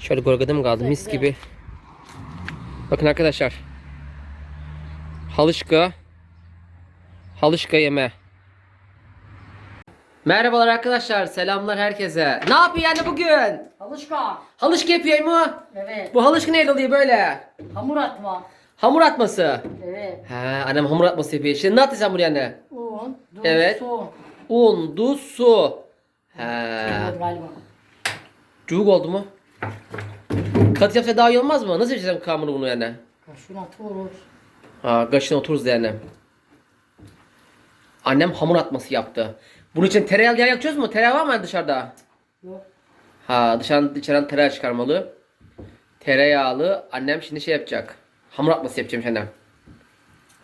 Şöyle gorgadım kaldı mis gibi. Bakın arkadaşlar. Halışka. Halışka yeme. Merhabalar arkadaşlar. Selamlar herkese. Ne yapıyor yani bugün? Alışka. Halışka yapıyor mu? Evet. Bu halışka neyle oluyor böyle? Hamur atma. Hamur atması. Evet. He annem hamur atması yapıyor. Şimdi ne atacağım buraya anne? Un, duz, Evet. su. Un, tuz, su. He. Cuvuk oldu mu? Katı yapsa daha iyi olmaz mı? Nasıl yapacağım hamuru bunu yani? Kaşın atıyoruz. Ha, kaşına otururuz yani. Annem hamur atması yaptı. Bunun için tereyağı yağ yakacağız mı? Tereyağı var mı dışarıda? Yok. Ha dışarıdan, dışarıdan tereyağı çıkarmalı. Tereyağlı annem şimdi şey yapacak. Hamur atması yapacağım annem.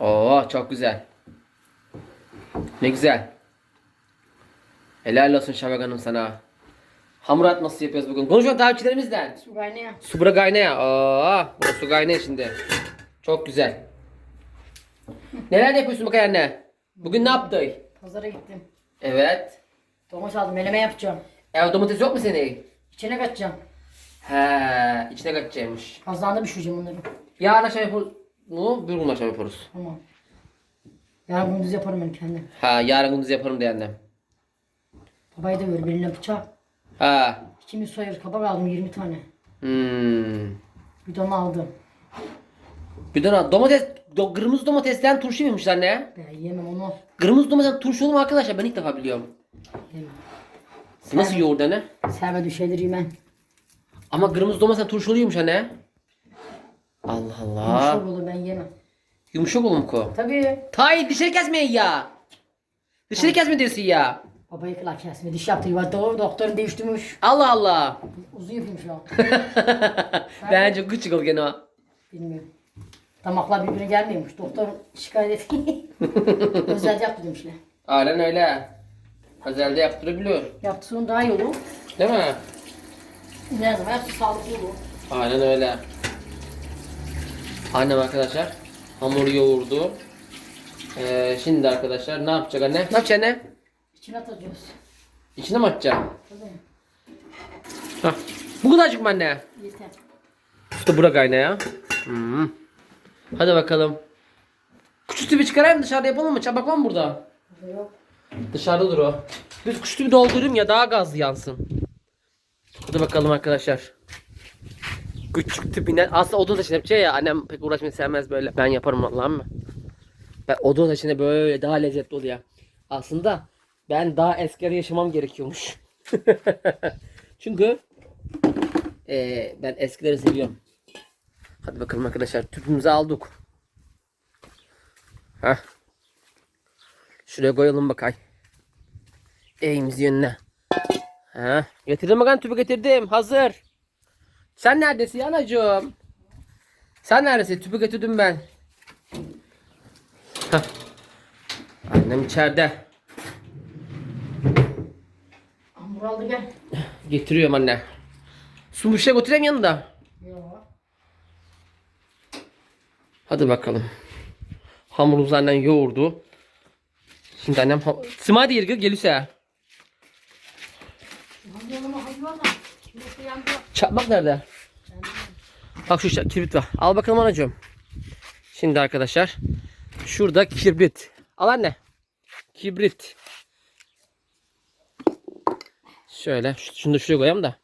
Oo çok güzel. Ne güzel. Helal olsun Şabak Hanım sana. Hamur atması yapıyoruz bugün. Konuşalım takipçilerimizden. Su kaynıyor. Su bura kaynaya. Aa, burası su kaynaya şimdi. Çok güzel. Neler yapıyorsun bakayım anne? Bugün ne yaptın? Pazara gittim. Evet. Domates aldım. Meleme yapacağım. Ev domates yok mu senin? İçine katacağım. He, içine kaçacakmış. Kazanda pişireceğim bunları. Yarın akşam yaparız. Ne? Bir gün akşam yaparız. Tamam. Yarın gündüz yaparım ben kendim. Ha, yarın gündüz yaparım diye annem. Babayı da ver beline bıçak. Ha. İkimiz soyarız. Kabak aldım 20 tane. Hmm. Tane aldım. Bir de domates, do, kırmızı domatesten turşu yemiş anne. Ben yemem onu. Kırmızı domates turşu olur mu arkadaşlar? Ben ilk defa biliyorum. Yemem. Nasıl yoğurdu anne? Sevmediğim şeyleri yemem. Ama kırmızı domates turşu oluyormuş anne. Allah Allah. Yumuşak olur ben yemem. Yumuşak olur mu ko? Tabii. Tay dışarı kesmeyin ya. Dışarı kesme diyorsun ya. Babayı kılar kesme. Diş yaptı. Yuva doğru doktorun değiştirmiş. Allah Allah. Uzun yapayım şu an. Bence küçük ol gene o. Bilmiyorum. Damaklar birbirine gelmiyormuş. Doktor şikayet etti. Özel yaptı demişler. Aynen öyle. Özelde yaptırabiliyor. Yaptı sonra daha iyi olur. Değil mi? Ne zaman yaptı sağlıklı olur. Aynen öyle. Annem arkadaşlar hamur yoğurdu. Ee, şimdi arkadaşlar ne yapacak anne? Ne yapacak anne? İçine atacağız. İçine mi atacak? Tabii. Hah. Bu kadarcık mı anne? Yeter. İşte bura kayna ya. Hmm. Hadi bakalım. Kuş tüpü çıkarayım dışarıda yapalım mı? Mı burada? Yok. Dışarıda dur o. Biz kuş tüpü doldurayım ya daha gazlı yansın. Hadi bakalım arkadaşlar. Küçük tüpünden aslında odun taşını yapacak ya annem pek uğraşmayı sevmez böyle. Ben yaparım Allah'ım mı? Ben odun taşını böyle daha lezzetli oluyor. Aslında ben daha eskide yaşamam gerekiyormuş. Çünkü eee, ben eskileri seviyorum. Hadi bakalım arkadaşlar tüpümüzü aldık. Heh. Şuraya koyalım bakay. Evimiz yönüne. Ha, getirdim bakalım tüpü getirdim. Hazır. Sen neredesin anacığım? Sen neredesin? Tüpü getirdim ben. Hah. Annem içeride. Aldı gel. Getiriyorum anne. Su bir şey götüreyim yanında. Yok. Hadi bakalım. Hamurumuzu annen yoğurdu. Şimdi annem Sima değil kız gelirse. Çakmak nerede? Bak şu kibrit var. Al bakalım anacığım. Şimdi arkadaşlar. Şurada kibrit. Al anne. Kibrit. Şöyle. Şunu da şuraya koyayım da.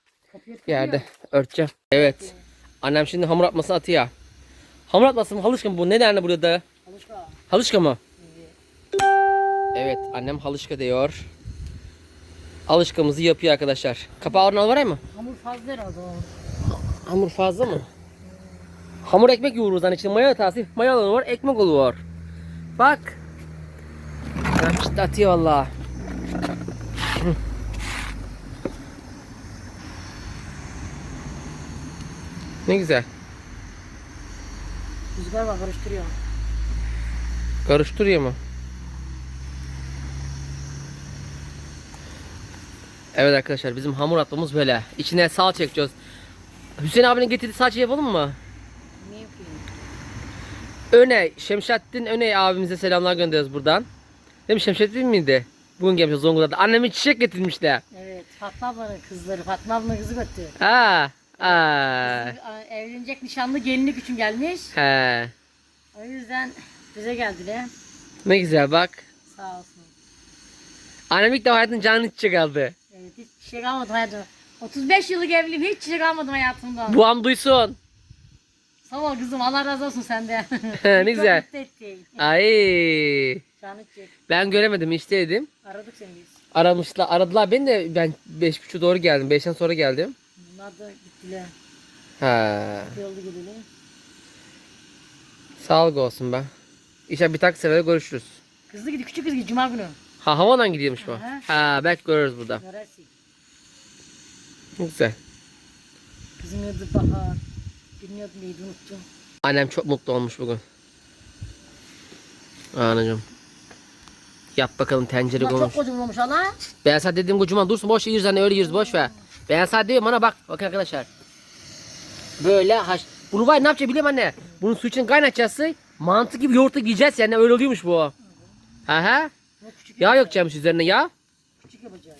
Yerde örteceğim. Evet. Annem şimdi hamur atmasını atıyor. Hamur atması mı? Halışka mı bu? Ne derler burada? Alışka. Halışka mı? Evet annem halışka diyor. Alışkamızı yapıyor arkadaşlar. Kapağı oradan var mı? Hamur fazla herhalde. Hamur fazla mı? Hamur ekmek yoğururuz hani içinde maya hatası. Maya alanı var, ekmek oluyor. Bak. Ha, işte atıyor valla. Ne güzel. Rüzgar var karıştırıyor. Karıştırıyor mu? Evet arkadaşlar bizim hamur atmamız böyle. İçine salça ekliyoruz. Hüseyin abinin getirdiği salça yapalım mı? Ne yapayım? Öney, Şemşettin Öney abimize selamlar gönderiyoruz buradan. Değil mi Şemşettin miydi? Bugün gelmiş Zonguldak'ta. Anneme çiçek getirmişler. Evet. Fatma ablanın kızları. Fatma ablanın kızı götü. Ha, Aa. Evlenecek nişanlı gelinlik için gelmiş. He. O yüzden bize geldiler. Ne güzel bak. Sağ olsun. Annem ilk defa hayatın canını çiçek aldı. Evet hiç çiçek almadım hayatımda. 35 yıllık evliyim hiç çiçek almadım hayatımda. Bu an duysun. Sağ ol kızım Allah razı olsun senden. Ne güzel. Ay. Canı çek. Ben göremedim işteydim. Aradık seni biz. Aramışlar, aradılar beni de ben beş buçuk doğru geldim. Beşten sonra geldim. Bunlar da gittiler. Ha. Yolda geleli. Sağlık olsun be. İnşallah bir tak sefere görüşürüz. Kızlı gidiyor küçük kız gidiyor cuma günü. Ha havadan gidiyormuş bu. Aha. Ha belki görürüz burada. Neresi? Güzel. Kızın adı Bahar. Bilmiyordum neydi unuttum. Annem çok mutlu olmuş bugün. Anacığım. Yap bakalım tencere Bunlar çok konuş. kocaman olmuş Allah. Ben sana dedim kocaman dursun boş yeriz hani öyle yeriz boş ver. Ben sana diyorum bana bak. Bakın arkadaşlar. Böyle haş. Bunu var ne yapacağız biliyor musun anne? Bunun su için kaynatacaksın. Mantı gibi yoğurtla yiyeceğiz yani öyle oluyormuş bu. Aha. Küçük Yağ yakacağımız üzerine ya. küçük yapacağız.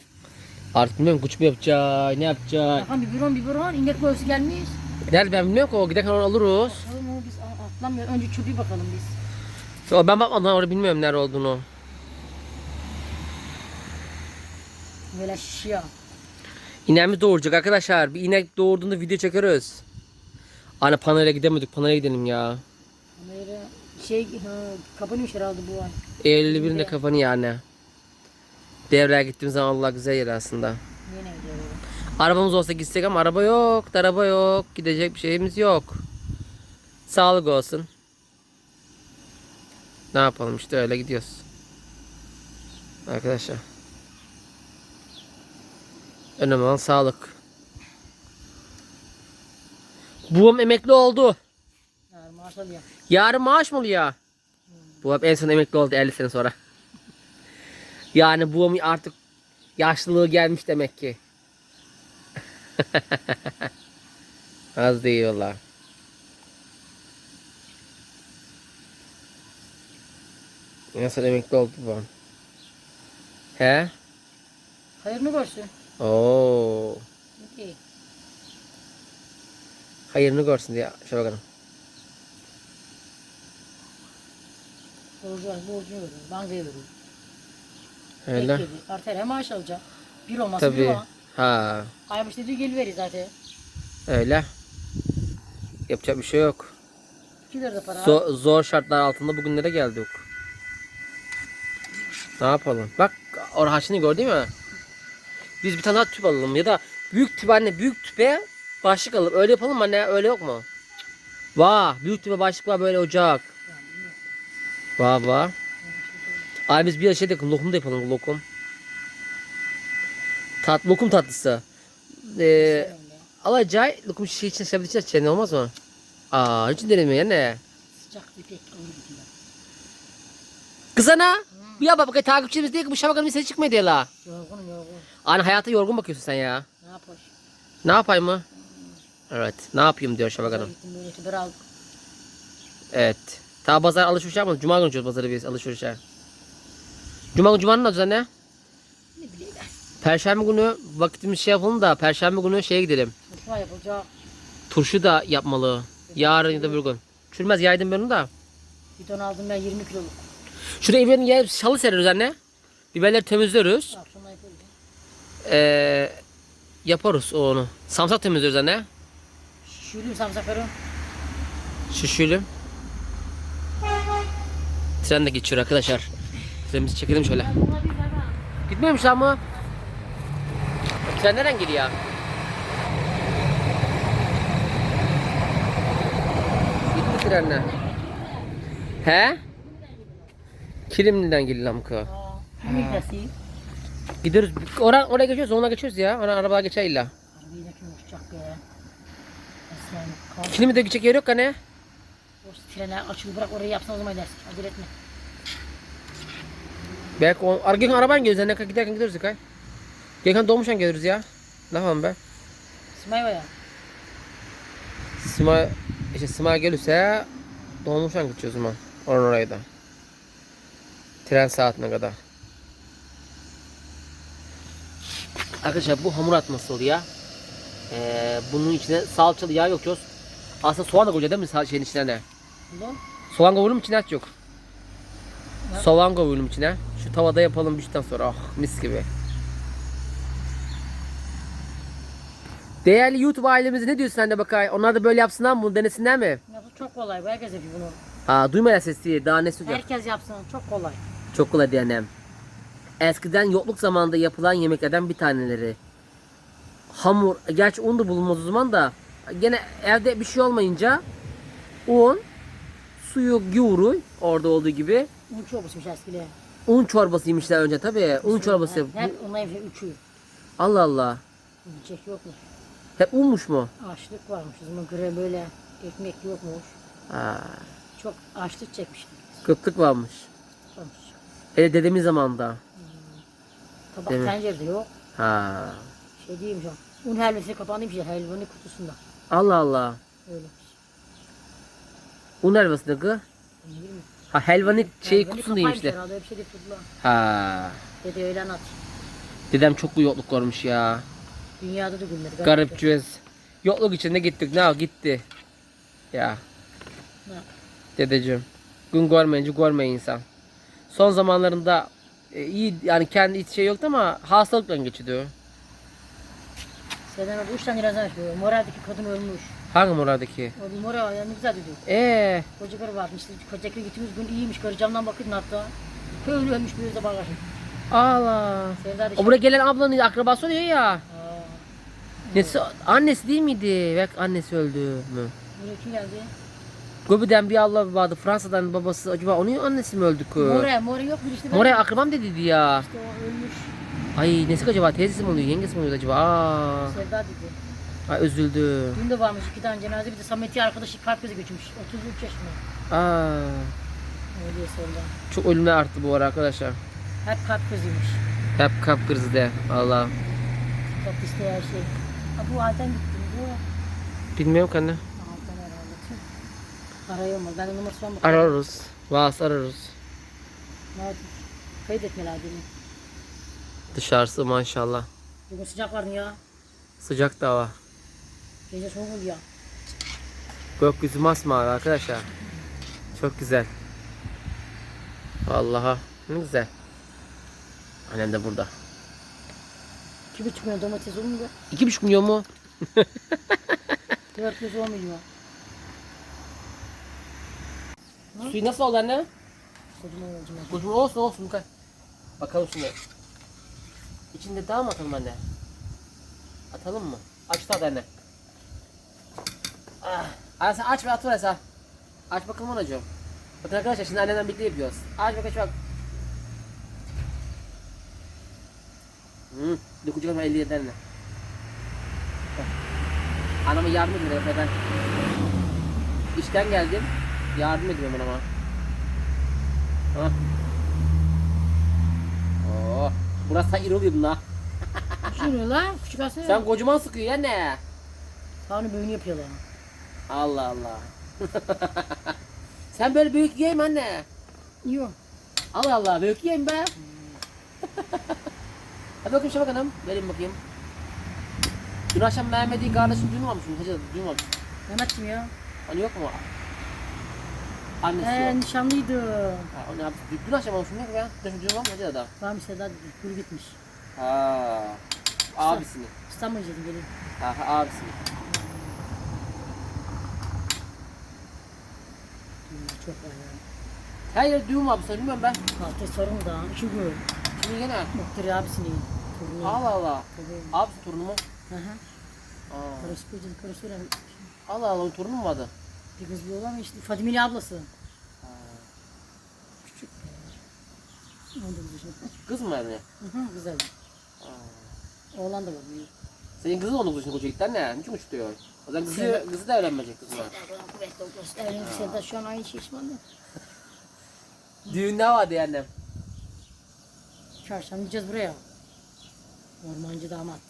Artık bilmiyorum kuş mu yapacak, ne yapacak. Bakalım biberon biberon inek göğsü gelmiş. Nerede ben bilmiyorum ki o giderken onu alırız. Bakalım onu biz atlamıyoruz. Önce çöpü bakalım biz. Ben bakmadan orada bilmiyorum nerede olduğunu. Böyle şişiyor. İneğimiz doğuracak arkadaşlar. Bir inek doğurduğunda video çekeriz. Anne panele gidemedik. Panele gidelim ya. Böyle şey ha, kapanmış herhalde bu ay. Eylül birinde kafanı yani. Devreye gittiğimiz zaman Allah güzel yer aslında. Yine. Arabamız olsa gitsek ama araba yok. Araba yok. Gidecek bir şeyimiz yok. Sağlık olsun. Ne yapalım işte öyle gidiyoruz. Arkadaşlar. Önemli olan sağlık. Buğum emekli oldu. Yani maaş alıyor. Yarın maaş mı oluyor? Bu hep en son emekli oldu 50 sene sonra. Yani bu artık yaşlılığı gelmiş demek ki. Az değil valla. En son emekli oldu bu. He? Hayırını görsün. Oo. İyi. Hayırını görsün diye. Şöyle bakalım. Borcu borcunu veriyor. Bankaya veriyor. Öyle. Bekledi. Arter hem maaş alacak. Bir bir Tabii. o. Ha. Aymış dediği geliveriyor zaten. Öyle. Yapacak bir şey yok. 2 lira da para. Zor, zor şartlar altında bugünlere geldik. Ne yapalım? Bak orhaşını gördün mü? Biz bir tane daha tüp alalım ya da büyük tüp anne büyük tüpe başlık alalım. Öyle yapalım mı anne? Öyle yok mu? Vah büyük tüpe başlık var böyle ocak. Vah vah. Abi biz bir şey de yapalım. Lokum da yapalım lokum. Tat, lokum tatlısı. Ee, alacay lokum şişe için sebzeci içeceğin olmaz mı? Aa hiç denemiyor ya ne? Sıcak bir pek olur gidiyor. Kız ana. Bir ya bak takipçimiz diyor ki bu şabakanın sesi çıkmıyor diye la. Yorgunum yorgun. Anne hayata yorgun bakıyorsun sen ya. Ne yapar? Ne yapayım mı? Evet. Ne yapayım diyor tüber aldık. Evet. Ta pazar alışveriş yapmadık. Cuma günü gidiyoruz pazara biz alışverişe. Cuma günü Cuma'nın adı ne? Ne bileyim ben. Perşembe günü vakitimiz şey yapalım da Perşembe günü şeye gidelim. Mutfağa yapılacak. Turşu da yapmalı. Yarın ya da bir gün. Çürümez yaydım ben onu da. Bidon aldım ben 20 kiloluk. Şuraya evlerin yer şalı sereriz anne. Biberleri temizleriz. Yapıldı. Ee, yaparız onu. Samsak temizliyoruz anne. Şişireyim samsakları. Şişirelim. Tren de geçiyor arkadaşlar. Trenimizi çekelim şöyle. Gitmiyormuş ama. Tren nereden geliyor? Gitti trenler. He? Kilimli'den geliyor Yemek nasıl? Gidiyoruz. Oraya, oraya geçiyoruz. Ona geçiyoruz ya. Ona arabaya geçer illa. Arabayı da uçacak be? Kilimli'de gidecek yer yok hani. O trenler açılı bırak orayı yapsın o zaman dersin. Acele etme. Belki o, Ar- Gökhan araban geliyoruz. Ne kadar giderken gidiyoruz Gökhan. Gökhan doğmuşan geliriz ya. Ne yapalım be? İsmail var ya. Sima işte Sima gelirse dolmuşan gideceğiz o zaman. Oradan oraya da. Tren saatine kadar. Arkadaşlar bu hamur atması oluyor. Ee, bunun içine salçalı yağ yok Yos. Aslında soğan da koyacak değil mi sa- şeyin içine de? Soğan kavuralım içine aç yok. Soğan kavuralım içine. Şu tavada yapalım bir şeyden sonra. Ah mis gibi. Değerli YouTube ailemize ne diyorsun sen de bakay? Onlar da böyle yapsınlar mı? Bunu denesinler mi? Ya bu çok kolay. Bu herkes yapıyor bunu. Aa duymayan sesi daha ne söyleyeceğim? Herkes yapsın. Çok kolay. Çok kolay diyenem. Eskiden yokluk zamanında yapılan yemeklerden bir taneleri. Hamur, gerçi un da bulunmaz o zaman da. Gene evde bir şey olmayınca un, suyu yoğuruy orada olduğu gibi. Un çorbasıymış eskiden. Un çorbasıymışlar önce tabii. Un çorbası. Hep onların hep üçü. Allah Allah. Yiyecek yokmuş. Hep unmuş mu? Açlık varmış. O zaman göre böyle ekmek yokmuş. Aa, Çok açlık çekmiştik. kıtlık varmış. Olmuş. Hele dedemin zamanında. Tabak Değil mi? tencerede yok. Ha. Şey diyeyim şu Un helvesi kapandıymış ya helvanın kutusunda. Allah Allah. Öyle. Un helvası kız? Ne bileyim. Ha helvanın şey Helvanı kutusundaymış kapaymış işte. herhalde, öyle bir şey de tuttular. Ha. Dede öyle anlat. Dedem çok bu yokluk varmış ya. Dünyada da günleri. Garip cüz. Yokluk içinde gittik. Ne o gitti. Ya. Ne? Dedeciğim. Gün görmeyince görmeyin insan. Son zamanlarında e, iyi yani kendi iç şey yoktu ama hastalıkla geçiyordu. Seden orada üç tane razan yapıyor. Moral'deki kadın ölmüş. Hangi moradaki? O bir Moral yani güzel dedi. Eee. Koca karı varmış. Koca karı gittiğimiz gün iyiymiş. Karı camdan bakıyordun hatta. Köylü ölmüş bir de bagajı. Allah. Sevda da O buraya gelen ablanın akrabası oluyor ya. Nesi, annesi değil miydi? Bak annesi öldü mü? buraya kim geldi? Göbü'den bir abla vardı. Fransa'dan babası. Acaba onun annesi mi öldü ki? More, More yok bir işte. ben- akrabam dediydi ya. İşte o ölmüş. Ay nesi acaba? Teyzesi mi oluyor? Yengesi mi oluyor acaba? Aa. Sevda dedi. Ay üzüldü. Dün de varmış iki tane cenaze bir de Samet'i arkadaşı kalp krizi geçirmiş. 33 yaşında. Aa. Öyle Sevda. Çok ölümler arttı bu ara arkadaşlar. Hep kalp kriziymiş. Hep kalp krizi de. Allah. Kalp isteği her şey. Ha bu Ayten gitti. Bu Bilmiyorum ki anne. Mı? Ben de numarası var mı? Ararız. Vas ararız. Nerede? Kaydetmeler beni. Dışarısı maşallah. Bugün sıcak vardı ya. Sıcak da hava. Gece soğuk oldu ya. Gökyüzü masmavi arkadaşlar. Çok güzel. Vallahi ne güzel. Annem de burada. İki buçuk milyon domates olur mu be? İki buçuk milyon mu? Dört yüz on milyon. Suyu nasıl oldu anne? Kocaman. Kocaman olsun olsun. Kay. Bakalım şimdi. İçinde daha mı atalım anne? Atalım mı? Aç tadı anne. Ah. Anne sen aç ve at sen. Aç bakalım anacığım. Bakın arkadaşlar şimdi anneden birlikte yapıyoruz. Aç bak aç bak. Hmm. Dokunacak ama 57 anne. Anama yardım ediyorum ben. İşten geldim. Yardım ediyorum anama. Ha. Oo. Burası sen iri oluyordun ha. Şunu lan küçük asya. Sen kocaman sıkıyor ya ne? Tanrı büyüğünü yapıyorlar. Allah Allah. sen böyle büyük yiyeyim anne. Yok. Allah Allah büyük yiyeyim be. Hadi bakayım şuna bakalım. Vereyim bakayım. Dün akşam Mehmet'i kardeşim duymamış mı? Hacı duymamış. Mehmet kim ya? Hani yok mu? Annesi He yok. nişanlıydı. Ha, o ne yaptı? Dün- Dün akşam olmuş mu? Ya. Dün duymamış Hacı adam. Tamam Seda dedi. Gül gitmiş. Ha. Abisini. İstanbul dedim gelin. Ha, ha abisini. Çok var ya. Her yerde düğüm var bu bilmiyorum ben. Fatih sorun da. İki gün. Şimdi gene. Muhtar abisinin. Torunu. Allah Allah. Tabii. Abisi torunu mu? Hı hı. Aa. Karısı kocası karısı öyle. Allah Allah onun torunu mu vardı? Bir kız bir oğlan işte. Fadimeli ablası. Küçük. 19 yaşında. Kız mı yani? Hı hı güzel. Oğlan da var büyük. Senin kızın 19 yaşında koca gitti anne. Niçin uç diyor? O zaman kızı, Sen- kızı da evlenmeyecek. Kuvvetli olsun. Evlendik Sevda şu an aynı şişmanlı. Düğün ne vardı ya annem? Çarşamba gideceğiz buraya. Ormancı damat.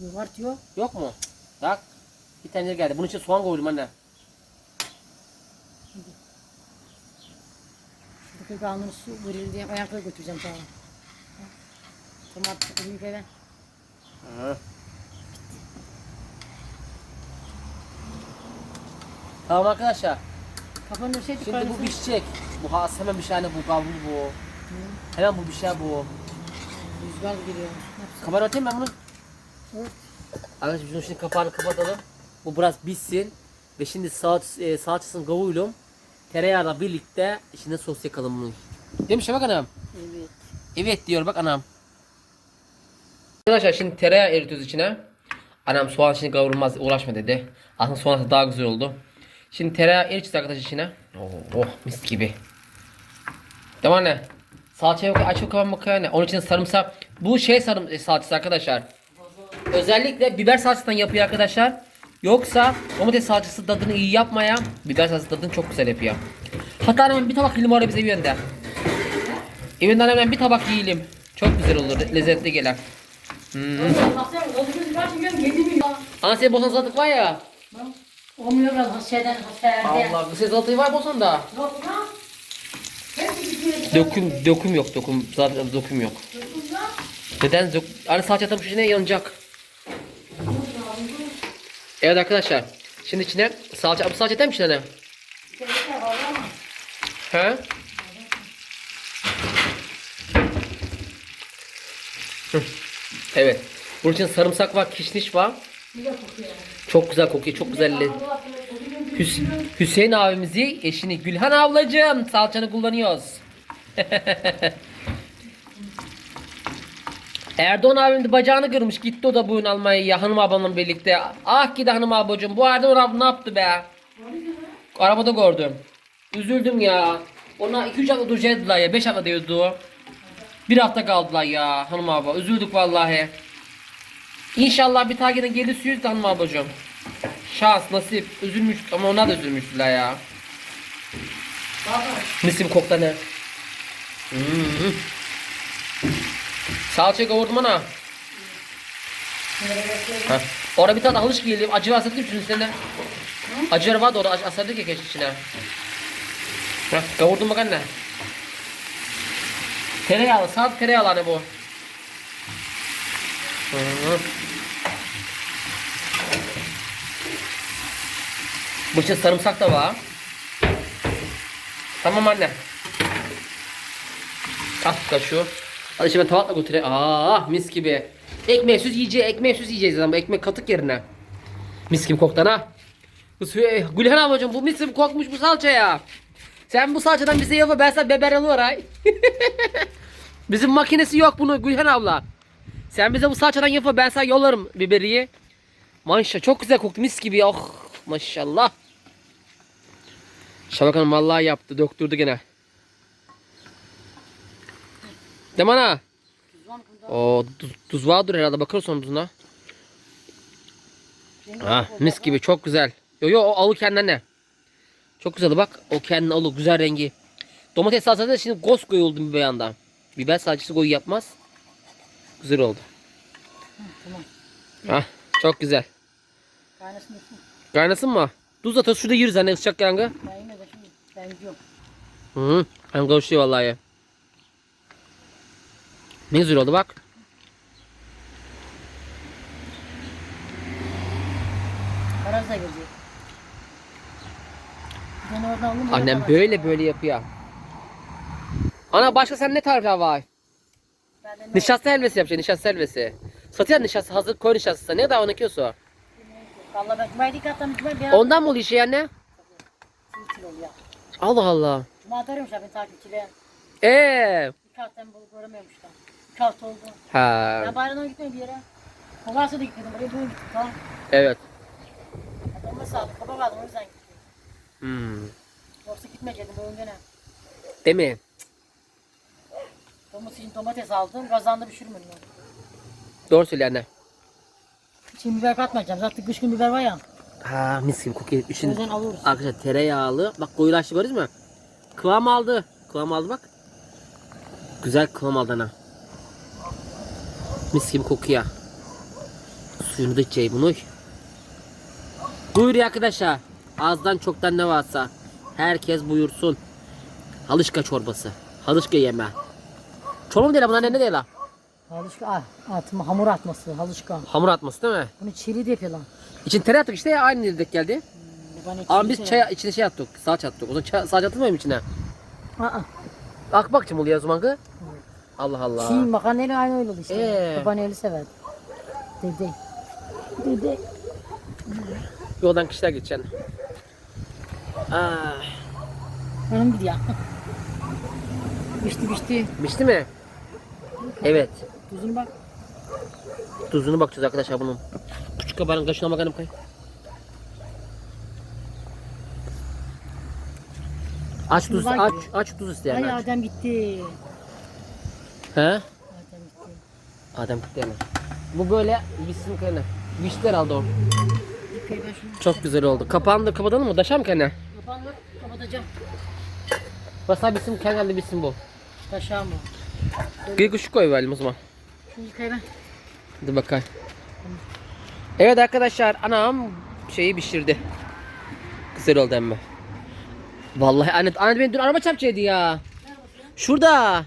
Yoğurt yok. Yok mu? Bak. Bir tane geldi. Bunun için soğan koydum anne. Şuradaki kanunu su verir diye ayakları götüreceğim sana. Domates büyük eve. Tamam arkadaşlar. Kafanı şey Şimdi bu pişecek. Bu has hemen bir şey bu kavrul bu. Hemen bu bir şey bu. Rüzgar giriyor. Kamera atayım ben bunu. Arkadaşlar şunu şimdi kapağını kapatalım. Bu biraz bitsin. Ve şimdi saat, e, salçasını kavuralım. Tereyağıyla birlikte içine sos yakalım bunu. Değil mi Şafak Hanım? Evet. Evet diyor bak anam. Arkadaşlar şimdi tereyağı eritiyoruz içine. Anam soğan şimdi kavrulmaz uğraşma dedi. Aslında soğan daha güzel oldu. Şimdi tereyağı eriteceğiz arkadaşlar içine. Oh, oh mis gibi. Tamam anne. Salça yok aç yok makarna. Onun için sarımsak. Bu şey sarım e, salçası arkadaşlar. Özellikle biber salçasından yapıyor arkadaşlar. Yoksa domates salçası tadını iyi yapmaya biber salçası tadını çok güzel yapıyor. Hatta annem bir tabak limonu bize gönder. Evinden hemen bir tabak yiyelim. Çok güzel olur. Lezzetli gelir. Milyon. Ana senin Bosan salatı var ya. Olmuyor biraz şeyden hastanede. Allah bu senin salatı var Bosan'da. Yok lan. Döküm, döküm yok. Döküm, zaten döküm yok. Dokuz lan. Neden? Dök, hani salça tabii içine yanacak. Evet arkadaşlar. Şimdi içine salça, bu salça değil mi içine ama. He? Evet. Bunun için sarımsak var, kişniş var. Çok güzel kokuyor, çok güzel. Hüs- Hüseyin abimizi eşini Gülhan ablacığım salçanı kullanıyoruz. Erdoğan abim de bacağını kırmış gitti o da bugün Almanya'ya hanım ablamla birlikte. Ah gidi hanım ablacığım bu Erdoğan abi ne yaptı be? Arabada gördüm. Üzüldüm ya. Ona 2-3 hafta duracaktılar ya 5 hafta diyordu. Bir hafta kaldılar ya hanım abla üzüldük vallahi. İnşallah bir takine gelirsiniz de hanım ablacığım. Şans, nasip, üzülmüş ama onlar da üzülmüştüler ya. Mis gibi koktu ne? Hmm. Salça kavurdum ana. Ha. Orada bir tane alış geldi. Acı var asardık şunun içine. Acı vardı orada asardık ya keşke içine. Ha, kavurdum bak anne. Tereyağlı, salt tereyağlı anne bu. Hı. Bu için sarımsak da var. Tamam anne. Al kaşığı. Hadi şimdi ben tabakla götüreyim. Aa mis gibi. Ekmeğsiz yiyeceğiz. Ekmeğsiz yiyeceğiz ama ekmek katık yerine. Mis gibi koktan ha. Suyu, Gülhan ablacığım bu mis gibi kokmuş bu salça ya. Sen bu salçadan bize yapma ben sana biber alır ay. Bizim makinesi yok bunu Gülhan abla. Sen bize bu salçadan yapma ben sana yollarım biberiyi. Maşallah çok güzel koktu mis gibi. Oh maşallah. Şabak Hanım vallahi yaptı döktürdü gene. Değil mi ana? O vardır herhalde bakarız tuzuna. Ha mis gibi çok güzel. Yo yo o alı kendine ne? Çok güzel bak o kendine alı güzel rengi. Domates salçası da şimdi gos koyuldu bir yanda. Biber salçası koyu yapmaz. Güzel oldu. Tamam. Ha çok güzel. Kaynasın. Kaynasın mı? Tuz da şurada yürüz anne ısıtacak yangı. Ben yine de şimdi. Ben gidiyorum. Hı. Hem kavuşuyor vallahi. Ne güzel oldu bak. Karaz da gelecek. Ben oradan aldım. Annem böyle böyle yapıyor. Ana başka sen ne tarifler var? Nişasta helvası yapacaksın nişasta helvası. Satıyor nişasta hazır koy nişastası. Ne kadar onu kilosu? Valla dikkatlerim. Cumayı bir Ondan mı oluyor şey anne? Oluyor. Allah Allah. Cuma atarıyormuş abi takipçiler. Eee. Bir hafta bulup göremiyormuşlar. Hafta oldu. Ha. Ya bayramdan gitmedim bir yere. Kovarsa da gitmedim. Buraya bugün gittim. Tamam. Evet. Adamla sağlık. Kaba kaldım o yüzden gittim. Hmm. Yoksa gitmeyecektim bugün gene. Değil mi? Domates için domates aldım. Kazanda pişirmedim. ben. Doğru söylüyor anne. Şimdi biber katmayacağım. Zaten kış gün biber var ya. Ha mis gibi kokuyor. Şimdi yüzden alıyoruz. arkadaşlar tereyağlı. Bak koyulaştı gördünüz mü? Kıvam aldı. Kıvam aldı bak. Güzel kıvam aldı ana. Mis gibi kokuyor. Suyunu da içeceğim bunu. Buyur arkadaşlar. Azdan çoktan ne varsa. Herkes buyursun. Halışka çorbası. Halışka yeme. Çorba mı değil lan bunlar ne, ne değil lan? Halışka ah, atma, hamur atması, halışka. Hamur atması değil mi? Bunu çili de yapıyorlar. İçin tere attık işte ya aynı dedik geldi. Bana Ama biz sever. çay içine şey attık. Salça attık. O zaman çay, salça atılmıyor mu içine? Aa, Ak bakçım oluyor o zaman kız. Allah Allah. Çiğ makarnayla aynı öyle oldu işte. Ee. Baban öyle sever. Dede. Dede. Yoldan kişiler geçen. Ah, Hanım gidiyor. Pişti pişti. pişti mi? Evet. Tuzunu bak. Tuzunu bakacağız arkadaşlar bunun. Küçük kabarın kaşına bakalım kay. Aç tuz, aç, aç tuz isteyen. Ay aç. Adem gitti. He? Adem gitti. Adem gitti. Bu böyle bitsin kayna. Vişler aldı o. Çok güzel oldu. Kapağını da kapatalım mı? Daşam kayna. Kapandı. Kapatacağım. Basa bitsin kenarda bitsin bu. Taşağı mı? Bir kuş koy verelim o zaman. Yıkayı ben. Hadi bakalım. Evet arkadaşlar anam şeyi pişirdi. Güzel oldu emme. Vallahi anne, anne beni dün araba çarpacaktı ya. Şurada.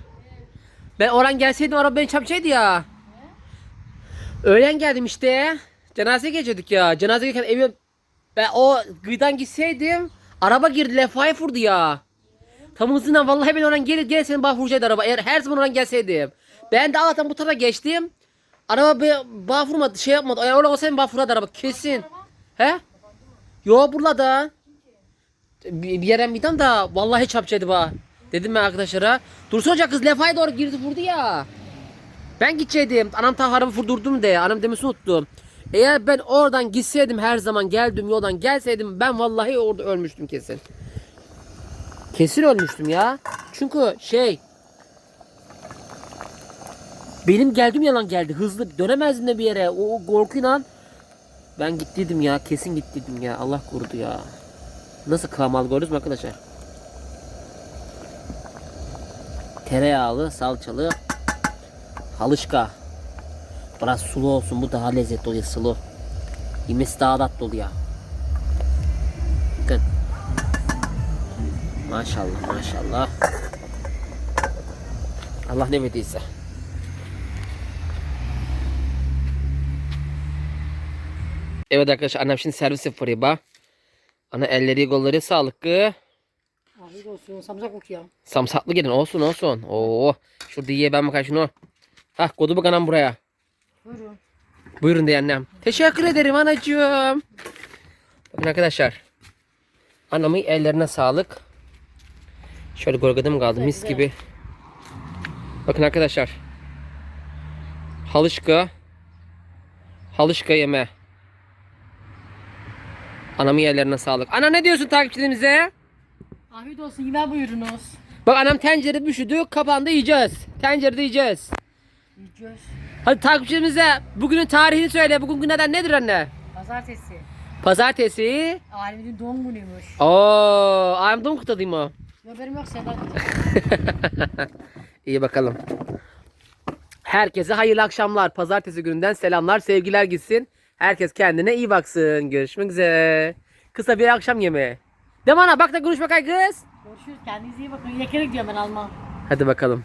Ben oran gelseydim araba beni çarpacaktı ya. Öğlen geldim işte. Cenaze geçiyorduk ya. Cenaze gelirken eve ben o gıydan gitseydim araba girdi lefaya vurdu ya. Tam hızıyla vallahi ben oradan gelir gelseydim bana vuracaktı araba. Eğer her zaman oradan gelseydim. Ben de Allah'tan bu tarafa geçtim. Araba bağ vurmadı, şey yapmadı. Eğer öyle olsaydı bağ vurardı araba kesin. He? Yo burada. Bir, bir yere midem da vallahi çarpacaktı bağ. Dedim ben arkadaşlara. Dursun Hoca kız lefaya doğru girdi vurdu ya. Ben gidecektim. Anam ta vurdurdum de. Anam demesi unuttum. Eğer ben oradan gitseydim her zaman geldim yoldan gelseydim ben vallahi orada ölmüştüm kesin. Kesin ölmüştüm ya. Çünkü şey benim geldim yalan geldi. Hızlı dönemezdim de bir yere. O, korkuyla ben gittiydim ya. Kesin gittiydim ya. Allah korudu ya. Nasıl kıvam gördünüz mü arkadaşlar? Tereyağlı, salçalı, halışka. Biraz sulu olsun. Bu daha lezzetli oluyor sulu. Yemesi daha tatlı oluyor. Bakın. Maşallah maşallah. Allah ne verdiyse. Evet arkadaşlar annem şimdi servis yapıyor. Ana elleri kolları sağlıklı. Afiyet olsun. Samsak kokuyor. Samsaklı gelin olsun olsun. Oo. Şurada yiye ben bakayım şunu. Hah kodu bak anam buraya. Buyurun. Buyurun diye annem. Teşekkür ederim anacığım. Bakın arkadaşlar. Anamın ellerine sağlık. Şöyle gorgadım kaldı mis güzel. gibi. Bakın arkadaşlar. Halışka. Halışka yeme. Anamın ellerine sağlık. Ana ne diyorsun takipçilerimize? Afiyet olsun. Yine buyurunuz. Bak anam tencere düşürdü. Kapağında yiyeceğiz. Tencerede yiyeceğiz. Yiyeceğiz. Hadi takipçilerimize bugünün tarihini söyle. Bugün günlerden nedir anne? Pazartesi. Pazartesi. Aleminin doğum günüymüş. Oo, I'm doğum kutladayım o. Haberim yok Sedat. İyi bakalım. Herkese hayırlı akşamlar. Pazartesi gününden selamlar, sevgiler gitsin. Herkes kendine iyi baksın. Görüşmek üzere. Kısa bir akşam yemeği. Değil mi ana? Bak da konuş bakay kız. Görüşürüz. Kendinize iyi bakın. Yekerek diyorum ben almam. Hadi bakalım.